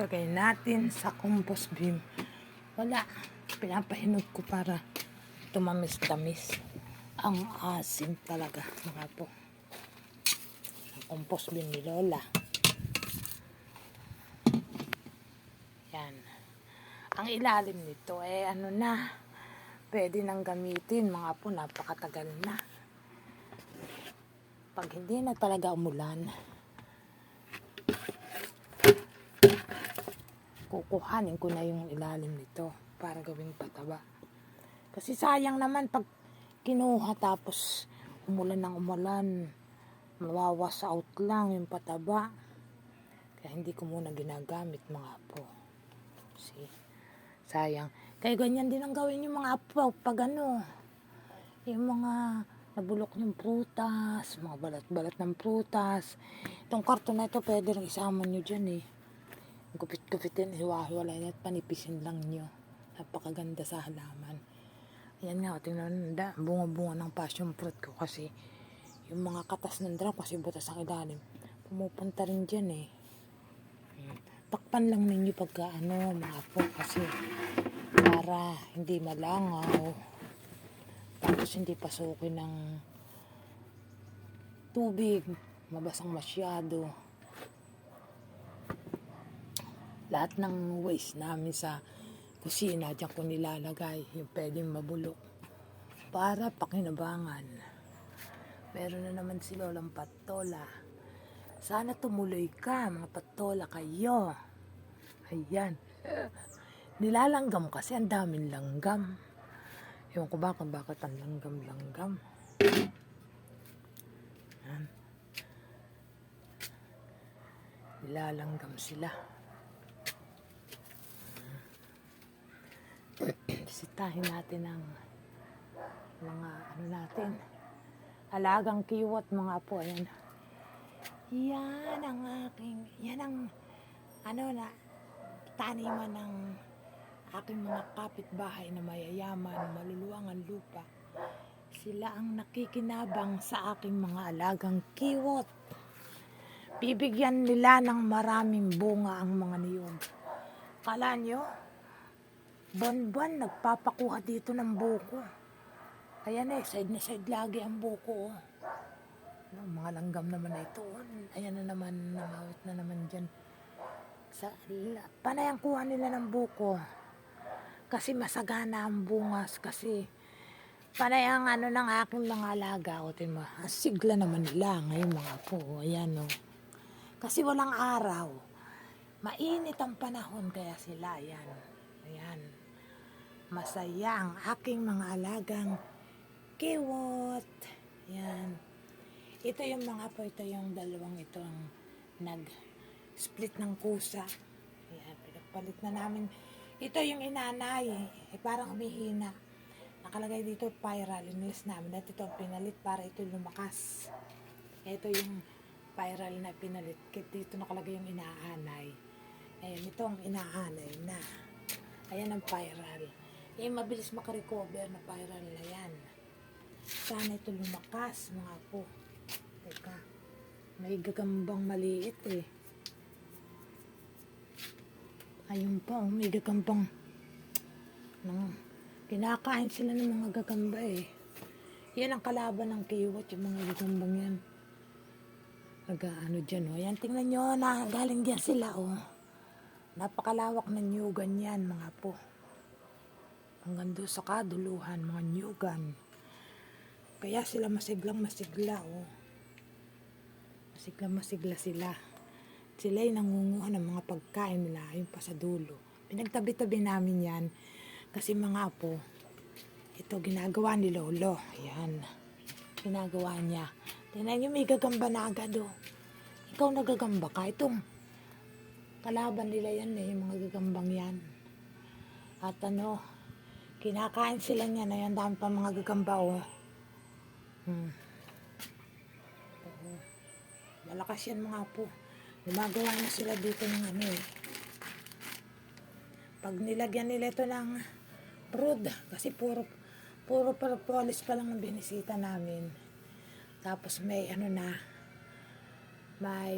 Lagay natin sa compost beam. Wala. Pinapahinog ko para tumamis-tamis. Ang asim talaga, mga po. Ang compost beam ni Lola. Yan. Ang ilalim nito, eh ano na, pwede nang gamitin, mga po, napakatagal na. Pag hindi na talaga umulan, kukuhanin ko na yung ilalim nito para gawing pataba. Kasi sayang naman pag kinuha tapos umulan ng umulan, mawawas out lang yung pataba. Kaya hindi ko muna ginagamit mga apo. See? Sayang. Kaya ganyan din ang gawin yung mga apo pag ano, yung mga nabulok ng prutas, mga balat-balat ng prutas. Itong karton na ito, pwede rin isama nyo dyan eh. Gupit-gupitin, hiwa-hiwalay at panipisin lang nyo. Napakaganda sa halaman. Ayan nga, tingnan nyo, bunga-bunga ng passion fruit ko kasi yung mga katas ng drum kasi butas ang ilalim. Pumupunta rin dyan eh. Takpan lang ninyo pagka ano, mga po kasi para hindi malangaw. Tapos hindi pasukin ng tubig, mabasang masyado. Lahat ng waste namin sa kusina, dyan ko nilalagay, yung pwedeng mabulok. Para pakinabangan. Meron na naman si Lolang Patola. Sana tumuloy ka, mga patola kayo. Ayan. Nilalanggam kasi ang daming langgam. Ewan ko ba kung bakit ang langgam-langgam. Nilalanggam sila. Bisitahin natin ang mga ano natin. Alagang kiwat mga apo. Ayan. Yan ang aking, yan ang ano na taniman ng aking mga kapitbahay na mayayaman, maluluwang ang lupa. Sila ang nakikinabang sa aking mga alagang kiwot. Bibigyan nila ng maraming bunga ang mga niyog. Kala nyo, buwan-buwan nagpapakuha dito ng buko. Ayan eh, side na side lagi ang buko. Oh. No, mga langgam naman na ito. oh. Ayan na naman, namawit na naman dyan. Sa, panay ang kuha nila ng buko kasi masagana ang bungas kasi panay ang ano ng aking mga alaga o ang sigla naman nila ngayon mga po ayan o kasi walang araw mainit ang panahon kaya sila ayan ayan masaya ang aking mga alagang kiwot yan ito yung mga po ito yung dalawang ito ang nag split ng kusa ayan pinagpalit na namin ito yung inanay, eh, parang humihina. Nakalagay dito spiral, inilis namin. At ito pinalit para ito lumakas. Ito yung spiral na pinalit. Dito nakalagay yung inaanay. Ayan, ito ang inaanay na. Ayan ang spiral. Eh, mabilis makarecover na spiral na yan. Sana ito lumakas, mga po. Teka, may gagambang maliit eh. Ayun pa, oh, may gagambang. Nang, kinakain sila ng mga gagamba eh. Yan ang kalaban ng kiwat, yung mga gagambang yan. Nag-ano dyan, oh. Yan, tingnan nyo, na, galing dyan sila, oh. Napakalawak ng nyugan yan, mga po. Hanggang doon sa kaduluhan, mga nyugan. Kaya sila masiglang masigla, oh. Masiglang masigla sila sila yung nangunguha ng mga pagkain nila yung pa sa dulo. Pinagtabi-tabi namin yan kasi mga apo, ito ginagawa ni Lolo. Ayan. Ginagawa niya. Tingnan niyo may gagamba na agad oh. Ikaw nagagamba ka. Itong kalaban nila yan eh, yung mga gagambang yan. At ano, kinakain sila niya na yan. Dami pa mga gagamba oh. Hmm. Oo. Malakas yan mga apo. Gumagawa na sila dito ng ano eh. Pag nilagyan nila ito ng brood, kasi puro, puro propolis pa lang ang binisita namin. Tapos may ano na, may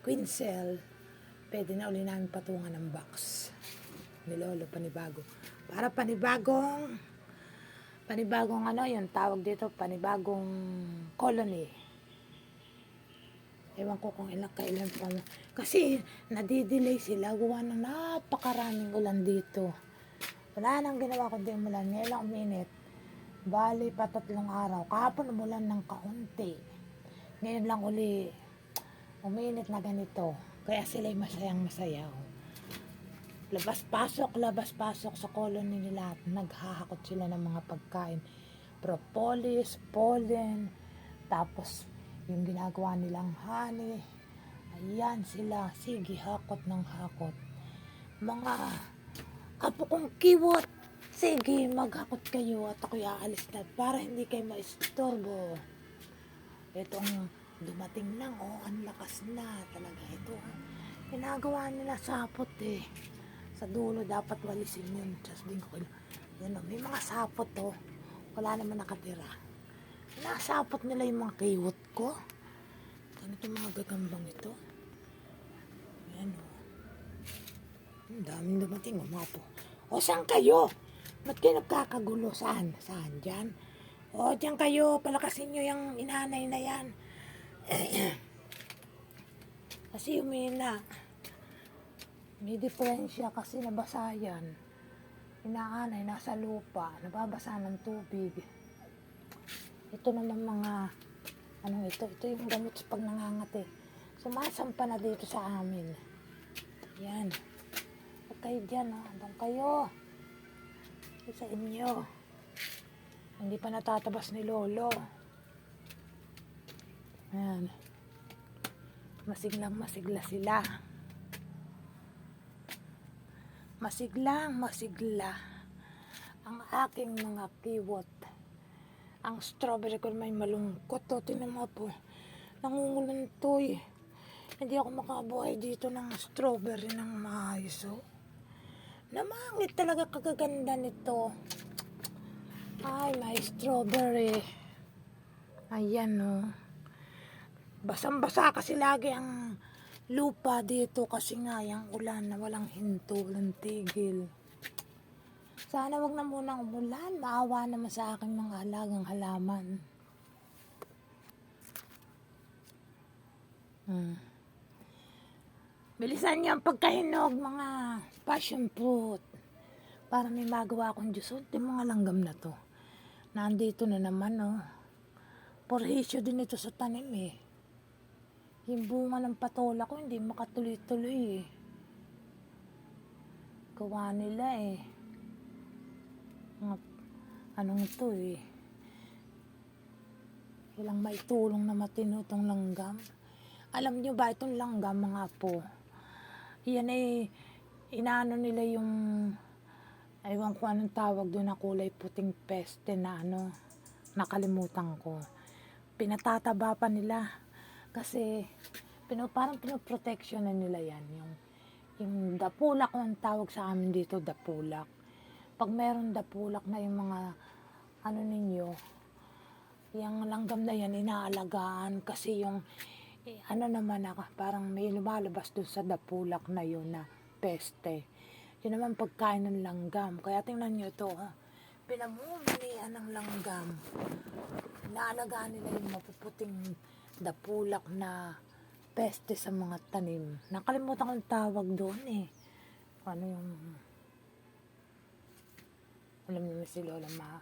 queen cell, pwede na uli namin patungan ng box. Ni Lolo, panibago. Para panibagong, panibagong ano yung tawag dito, panibagong colony. Ewan ko kung ilang kailan pa. Kasi nadidelay sila. Gawa ng napakaraming ulan dito. Wala nang ginawa kundi umulan. Ngayon lang uminit. Bali pa tatlong araw. Kahapon umulan ng kaunti. Ngayon lang uli uminit na ganito. Kaya sila'y masayang masayaw. Labas-pasok, labas-pasok sa colony nila. Naghahakot sila ng mga pagkain. Propolis, pollen, tapos yung ginagawa nilang honey. Ayan sila. Sige, hakot ng hakot. Mga kapukong kiwot. Sige, maghakot kayo at ako'y aalis na para hindi kayo maistorbo. Itong dumating lang, oh, ang lakas na talaga ito. Ginagawa nila sapot eh. Sa dulo dapat walisin yun. Just din ko. Oh, may mga sapot oh. Wala naman nakatira. Nasapot nila yung mga kiwot ko. Ganito mga gagambang ito. Yan oh. Ang daming dumating oh, mga po. O, saan kayo? Ba't kayo nagkakagulo? Saan? Saan? Diyan? O, diyan kayo. Palakasin nyo yung inanay na yan. kasi umina. May diferensya kasi nabasa yan. Inaanay, nasa lupa. Nababasa ng tubig. Ito naman mga, anong ito? Ito yung gamot pag nangangati. Sumasampa na dito sa amin. Yan. Huwag kayo dyan, ha. Doon kayo. Ito sa inyo. Hindi pa natatabas ni Lolo. Ayan. Masiglang masigla sila. Masiglang masigla ang aking mga kiwot. Ang strawberry ko may malungkot. O, tinan mo po. Nangungulan to eh. Hindi ako makabuhay dito ng strawberry ng maayos. Oh. Namangit talaga kagaganda nito. Ay, may strawberry. Ayan oh. Basang-basa kasi lagi ang lupa dito kasi nga yung ulan na walang hinto, walang tigil. Sana wag na munang umulan. Maawa naman sa aking mga alagang halaman. Hmm. Bilisan niyo ang pagkahinog, mga passion fruit. Para may magawa akong Diyos. Unti mga langgam na to. Nandito na naman, oh. Porhisyo din ito sa tanim, eh. Yung bunga ng patola ko, hindi makatuloy-tuloy, eh. Gawa nila, eh. Mga, anong ito, eh. Walang maitulong na matino itong langgam. Alam nyo ba itong langgam, mga po? Yan ay, inaano nila yung, aywan ko anong tawag doon na kulay puting peste na ano, nakalimutan ko. Pinatataba pa nila. Kasi, pino, parang pinoprotection na nila yan. Yung, yung dapulak ang tawag sa amin dito, dapulak. Pag meron dapulak na yung mga, ano ninyo, yung langgam na yan, inaalagaan kasi yung, eh, ano naman ako, parang may lumalabas dun sa dapulak na yun na peste. Yun naman pagkain ng langgam. Kaya tingnan nyo ito, ha. Pinamumilian ng langgam. Inaalagaan nila yung mapuputing dapulak na peste sa mga tanim. Nakalimutan ko tawag doon eh. Ano yung... Alam niyo si Lola, ma...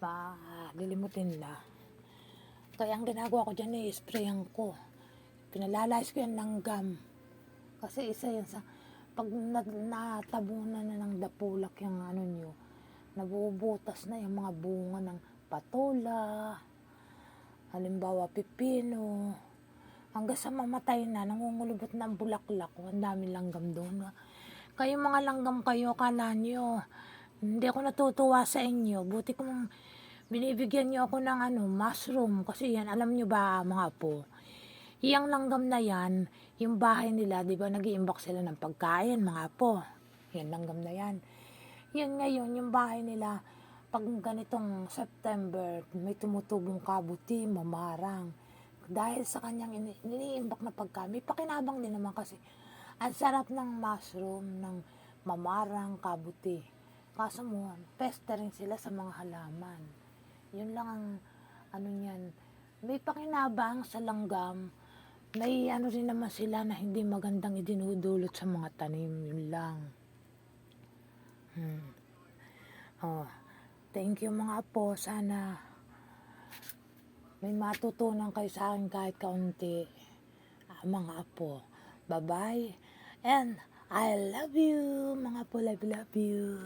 ma lilimutin na. Kaya ang ginagawa ko dyan eh, sprayan ko. Pinalalayas ko yan ng gum. Kasi isa yan sa... Pag na, natabunan na ng dapulak yung ano nyo, nabubutas na yung mga bunga ng patola, halimbawa pipino, hanggang sa mamatay na, nangungulubot na ang bulaklak, ang dami langgam doon. Kayo mga langgam kayo, kala nyo, hindi ako natutuwa sa inyo, buti kung binibigyan nyo ako ng ano, mushroom, kasi yan, alam nyo ba mga po, Iyang langgam na yan, yung bahay nila, di ba, nag sila ng pagkain, mga po. Yan, langgam na yan. Yan ngayon, yung bahay nila, pag ganitong September, may tumutubong kabuti, mamarang. Dahil sa kanyang ini- iniimbak na pagkain, may pakinabang din naman kasi Ang sarap ng mushroom, ng mamarang, kabuti. Kaso mo, peste rin sila sa mga halaman. Yun lang ang ano niyan. May pakinabang sa langgam. May ano rin naman sila na hindi magandang idinudulot sa mga tanim. Yun lang. Hmm. Oh, thank you mga po. Sana may matutunan kayo sa akin kahit kaunti. Ah, mga apo. Bye-bye. And I love you, mga apo. Love, love you.